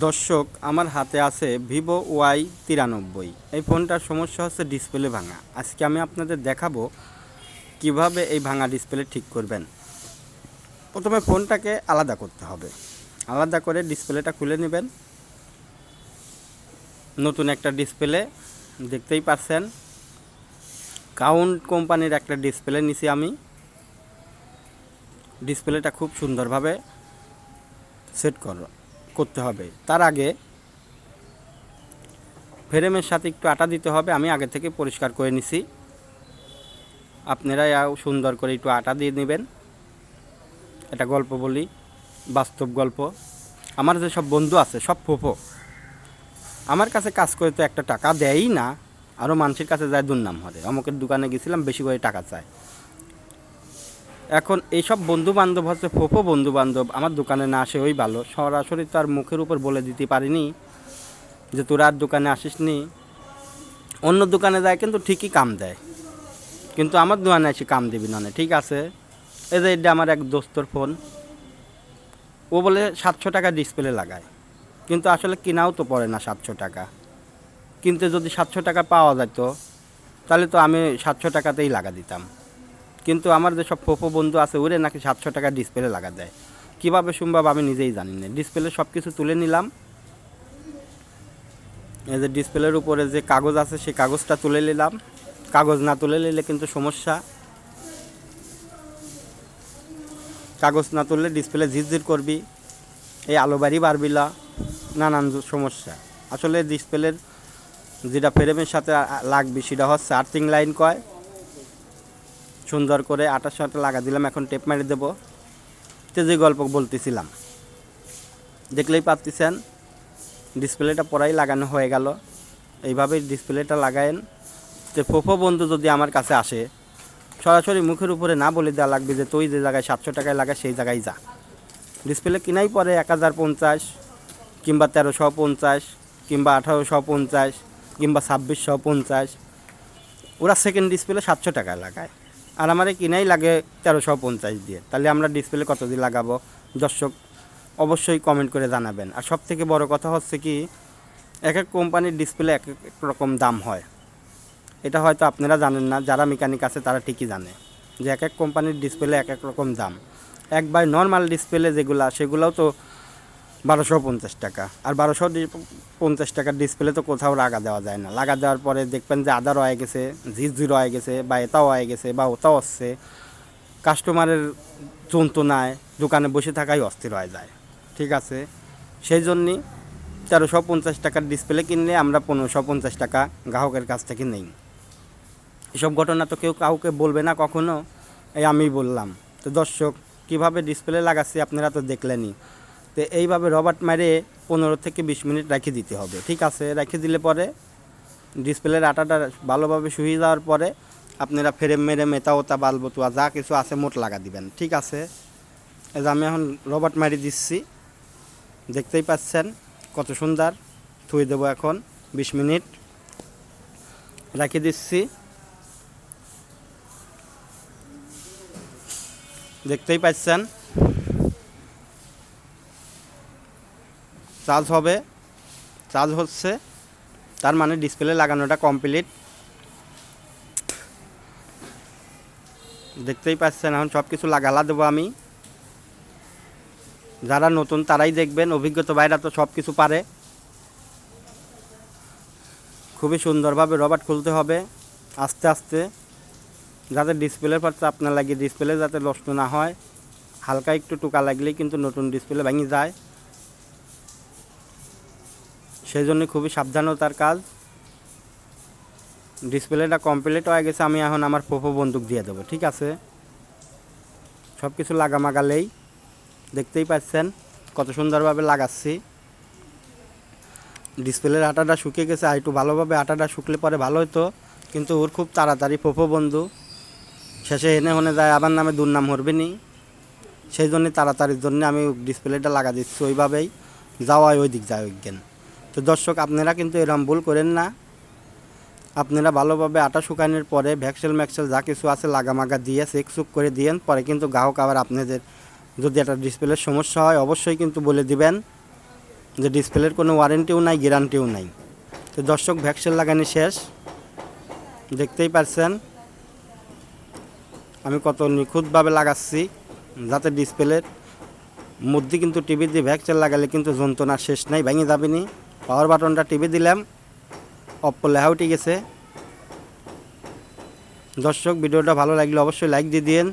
দর্শক, আমার হাতে আছে ভিভো ওয়াই তিরানব্বই। এই ফোনটার সমস্যা হচ্ছে ডিসপ্লে ভাঙা। আজকে আমি আপনাদের দেখাবো কীভাবে এই ভাঙা ডিসপ্লে ঠিক করবেন। প্রথমে ফোনটাকে আলাদা করতে হবে। আলাদা করে ডিসপ্লেটা খুলে নেবেন। নতুন একটা ডিসপ্লে, দেখতেই পাচ্ছেন। কাউন্ট কোম্পানির একটা ডিসপ্লে নিছি আমি। ডিসপ্লেটা খুব সুন্দরভাবে সেট কর করতে হবে। তার আগে ফ্রেমের সাথে একটু আটা দিতে হবে, আমি আগে থেকে পরিষ্কার করে নিছি। আপনারা সুন্দর করে একটু আটা দিয়ে নেবেন। এটা গল্প বলি, বাস্তব গল্প। আমার যে সব বন্ধু আছে, সব ফোফো, আমার কাছে কাজ করে তো একটা টাকা দেয়ই না আরও মানুষের কাছে যায় দুর্নাম হরে। অমুকের দোকানে গেছিলাম, বেশি করে টাকা চায়। এখন এইসব বন্ধু বান্ধব হচ্ছে ফোপো বন্ধু বান্ধব আমার দোকানে না আসে ওই ভালো। সরাসরি তো আর মুখের উপর বলে দিতে পারিনি যে তোরা আর দোকানে আসিস নি। অন্য দোকানে যায় কিন্তু ঠিকই কাম দেয়। কিন্তু আমার দোকানে এসে কাম দিবি না ঠিক আছে? এই যে এটা আমার এক দোস্তর ফোন। ও বলে সাতশো টাকা ডিসপ্লে লাগায়। কিন্তু আসলে কিনাও তো পড়ে না সাতশো টাকা। কিন্তু যদি সাতশো টাকা পাওয়া যেত, তাহলে তো আমি সাতশো টাকাতেই লাগা দিতাম। কিন্তু আমার যেসব ফোফো বন্ধু আছে, ওরে নাকি সাতশো টাকা ডিসপ্লে লাগা দেয় কীভাবে সম্ভব আমি নিজেই জানি না। ডিসপ্লে সব কিছু তুলে নিলাম। এই যে ডিসপ্লের উপরে যে কাগজ আছে, সেই কাগজটা তুলে নিলাম। কাগজ না তুলে নিলে কিন্তু সমস্যা। কাগজ না তুললে ডিসপ্লে ঝিরঝির করবি। এই আলো বাড়ি বাড়বিলা নানান সমস্যা। আসলে ডিসপ্লের যেটা ফ্রেমের সাথে লাগবে, সেটা হচ্ছে আর্থিং লাইন কয়। সুন্দর করে আটার সাথে লাগা দিলাম, এখন টেপ মেরে দেবো। তো যে গল্প বলতেছিলাম, দেখলেই পাচ্ছেন ডিসপ্লেটা পরাই লাগানো হয়ে গেল। এইভাবে ডিসপ্লেটা লাগায়েন। তো ফোফো বন্ধু যদি আমার কাছে আসে, সরাসরি মুখের উপরে না বলে দেওয়া লাগবে যে তুই যে জায়গায় সাতশো টাকায় লাগা, সেই জায়গায় যা। ডিসপ্লে কিনাই পরে এক হাজার পঞ্চাশ, কিংবা তেরোশো পঞ্চাশ, কিংবা আঠারোশো পঞ্চাশ, কিংবা ছাব্বিশশো পঞ্চাশ। ওরা সেকেন্ড ডিসপ্লে সাতশো টাকায় লাগায়। আর আমার কিনাই লাগে তেরোশো পঞ্চাশ দিয়ে। তাহলে আমরা ডিসপ্লে কত দিয়ে লাগাবো? দর্শক অবশ্যই কমেন্ট করে জানাবেন। আর সব থেকে বড় কথা হচ্ছে কি এক এক কোম্পানির ডিসপ্লে এক এক রকম দাম হয়। এটা হয়তো আপনারা জানেন না, যারা মেকানিক আছে তারা ঠিকই জানে যে এক এক কোম্পানির ডিসপ্লে এক এক রকম দাম। এক বাই নর্মাল ডিসপ্লে যেগুলো, সেগুলোও তো বারোশো পঞ্চাশ টাকা। আর বারোশো পঞ্চাশ টাকার ডিসপ্লে তো কোথাও লাগা দেওয়া যায় না। লাগা দেওয়ার পরে দেখবেন যে আদার হয়ে গেছে জি ঝিরঝির হয়ে গেছে, বা এটাও হয়ে গেছে, বা ওটাও আসছে। কাস্টমারের যন্ত্রণায় দোকানে বসে থাকাই অস্থির হয়ে যায়। ঠিক আছে? সেই জন্যই তেরোশো পঞ্চাশ টাকার ডিসপ্লে কিনলে আমরা পনেরোশো পঞ্চাশ টাকা গ্রাহকের কাছ থেকে নেই। এসব ঘটনা তো কেউ কাউকে বলবে না কখনো। এই আমি বললাম। তো দর্শক, কীভাবে ডিসপ্লে লাগাচ্ছি আপনারা তো দেখলেনই। তো এইভাবে রবার্ট মারে পনেরো থেকে বিশ মিনিট রেখে দিতে হবে। ঠিক আছে? রেখে দিলে পরে ডিসপ্লের আটাটা ভালোভাবে শুয়ে যাওয়ার পরে আপনারা ফ্রেম মেরে মেতা ওতা বালবতুয়া যা কিছু আছে মোট লাগা দিবেন। ঠিক আছে? এই যে আমি এখন রবার্ট মারি দিচ্ছি। দেখতেই পাচ্ছেন কত সুন্দর। থুয়ে দেবো এখন বিশ মিনিট। রেখে দিচ্ছি। দেখতেই পাচ্ছেন চার্জ হবে, চার্জ হচ্ছে, তার মানে ডিসপ্লে লাগানোটা কমপ্লিট দেখতেই পাচ্ছেন, এখন সব কিছু লাগালা দেবো আমি। যারা নতুন তারাই দেখবেন, অভিজ্ঞতা বাইরা তো সব কিছু পারে। খুবই সুন্দরভাবে রবার্ট খুলতে হবে, আস্তে আস্তে। যাতে ডিসপ্লের পর চাপ না লাগে, ডিসপ্লে যাতে নষ্ট না হয়, হালকা একটু টুকা লাগলেই কিন্তু নতুন ডিসপ্লে ভেঙে যায়। সেই জন্য খুবই সাবধানতার কাজ। ডিসপ্লেটা কমপ্লিট হয়ে গেছে, আমি এখন আমার পোপো বন্দুক দিয়ে দেবো, ঠিক আছে? সব কিছু লাগামাগালেই। দেখতেই পাচ্ছেন কত সুন্দরভাবে লাগাচ্ছি। ডিসপ্লের আটাটা শুকিয়ে গেছে, আর একটু ভালোভাবে আটাটা শুকলে পরে ভালো হতো কিন্তু ওর খুব তাড়াতাড়ি পোপো বন্ধু। শেষে এনে হনে যায়, আবার নামে দুর্নাম হরবে নি সেই জন্য তাড়াতাড়ির জন্য আমি ডিসপ্লেটা লাগা দিচ্ছি, ওইভাবেই। যাওয়াই ওই দিক যায় ওইজ্ঞান তো দর্শক, আপনারা কিন্তু এরম ভুল করেন না। আপনারা ভালোভাবে আটা শুকানোর পরে ভ্যাক্সেল ম্যাক্সেল যা কিছু আছে লাগামাগা দিয়ে চেক চুক করে দিয়েন, পরে কিন্তু গ্রাহক আবার আপনাদের যদি একটা ডিসপ্লের সমস্যা হয়, অবশ্যই কিন্তু বলে দিবেন যে ডিসপ্লের কোনো ওয়ারেন্টিও নাই, গ্যারান্টিও নাই। তো দর্শক ভ্যাকসিন লাগানি শেষ। দেখতেই পারছেন, আমি কত নিখুঁতভাবে লাগাচ্ছি যাতে ডিসপ্লের মধ্যে কিন্তু টিভি দিয়ে ভ্যাকসিন লাগালে কিন্তু যন্ত্রণার শেষ নাই, ভেঙে যাবে নি। পাওয়ার বাটনটা টিপে দিলাম। অফ করলে হ্যাঁ উঠে গেছে। দর্শক, ভিডিওটা ভালো লাগলে অবশ্যই লাইক দিয়ে দিন